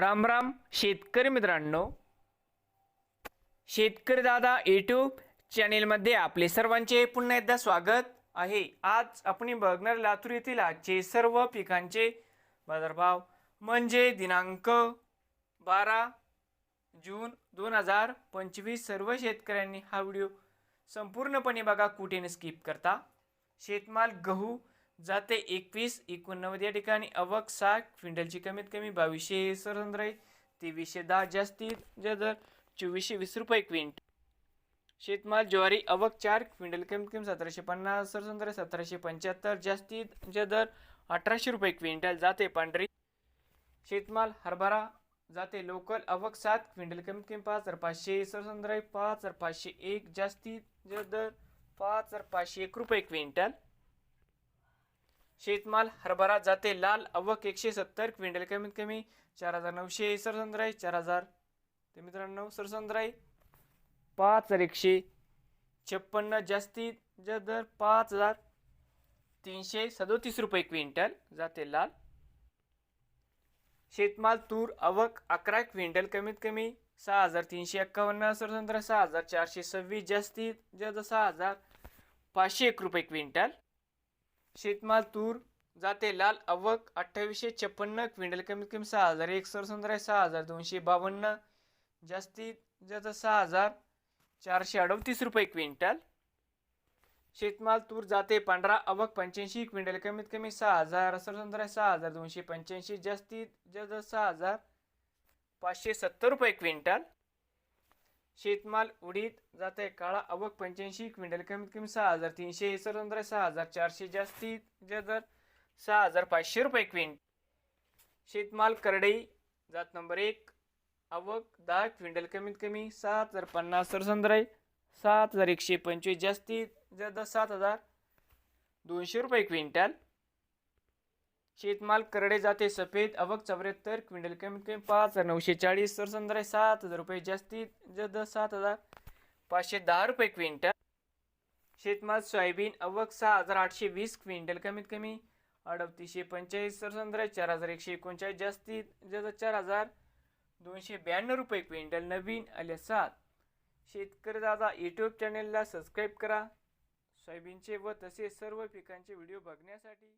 राम राम शेतकरी मित्रांनो. शेतकरी दादा यूट्यूब चॅनेलमध्ये आपले सर्वांचे पुन्हा एकदा स्वागत आहे. आज आपण बघणार लातूर येथील आजचे सर्व पिकांचे बाजारभाव. म्हणजे दिनांक बारा जून दोन हजार पंचवीस सर्व शेतकऱ्यांनी हा व्हिडिओ संपूर्णपणे बघा कुठे स्किप करता. शेतमाल गहू जाते एकवीस एकोणनव्वद या ठिकाणी. अवक सात क्विंटलची कमीत कमी बावीसशे सरंद्राई तेवीसशे दहा जास्तीत जर चोवीसशे वीस रुपये क्विंट शेतमाल ज्वारी अवक चार क्विंटल कमीत कमी सतराशे पन्नास सरसंद्र सतराशे पंच्याहत्तर जास्तीत जे दर अठराशे रुपये क्विंटल जाते पांढरी. शेतमाल हरभरा जाते लोकल. अवक सात क्विंटल कमीत कमी पाच हजार पाचशे सरसंद्राई पाच हजार पाचशे एक जास्तीत जे दर पाच हजार पाचशे एक रुपये क्विंटल. शेतमाल हरभरा जाते लाल अवक एकशे सत्तर क्विंटल कमीत कमी चार हजार नऊशे सरसंद्राई चार हजार. ते मित्रांनो सरसंद्राई पाच हजार एकशे छप्पन्न जास्तीत जे दर पाच हजार तीनशे सदोतीस रुपये क्विंटल जाते लाल. शेतमाल तूर अवक अकरा क्विंटल कमीत कमी सहा हजार तीनशे एक्कावन्न सरसंद्रा सहा हजार चारशे सव्वीस जास्तीत जास्त सहा हजार पाचशे एक रुपये क्विंटल शेतमाल तूर जाते लाल अवक अठ्ठावीसशे छप्पन्न क्विंटल कमीत कमी सहा हजार एक सरसुंदर सहा हजार दोनशे बावन्न जास्तीत जास्त सहा हजार चारशे अडतीस रुपये क्विंटल. शेतमाल तूर जाते पांढरा अवक पंच्याऐंशी क्विंटल कमीत कमी सहा हजार सरसंद्रा सहा हजार दोनशे पंच्याऐंशी जास्तीत जास्त सहा हजार पाचशे सत्तर रुपये क्विंटल. शेतमाल उडीद जाते. काळा अवक पंच्याऐंशी क्विंटल कमीत कमी सहा हजार तीनशे सरसंद्रा सहा हजार चारशे जास्तीत दर सहा हजार पाचशे रुपये क्विंट. शेतमाल करडई जात नंबर एक आवक दहा क्विंटल कमीत कमी सात हजार पन्नास सरसंद्राई सात हजार एकशे पंचवीस जास्तीत जास्त सात हजार दोनशे रुपये क्विंटल. शेतमाल करडे जाते सफेद अवक चौऱ्याहत्तर क्विंटल कमीत कमी पाच हजार नऊशे चाळीस सरसंद्राई सात हजार रुपये जास्तीत जद सात हजार पाचशे दहा रुपये क्विंटल. शेतमाल सोयाबीन अवक सहा हजार आठशे वीस क्विंटल कमीत कमी अडतीसशे पंचेचाळीस सरसंद्राई चार हजार एकशे एकोणचाळीस जास्तीत जद चार हजार दोनशे ब्याण्णव रुपये क्विंटल नवीन आले सात. शेतकरी दादा यूट्यूब चॅनेलला सबस्क्राईब करा. सोयाबीनचे व तसेच सर्व पिकांचे व्हिडिओ बघण्यासाठी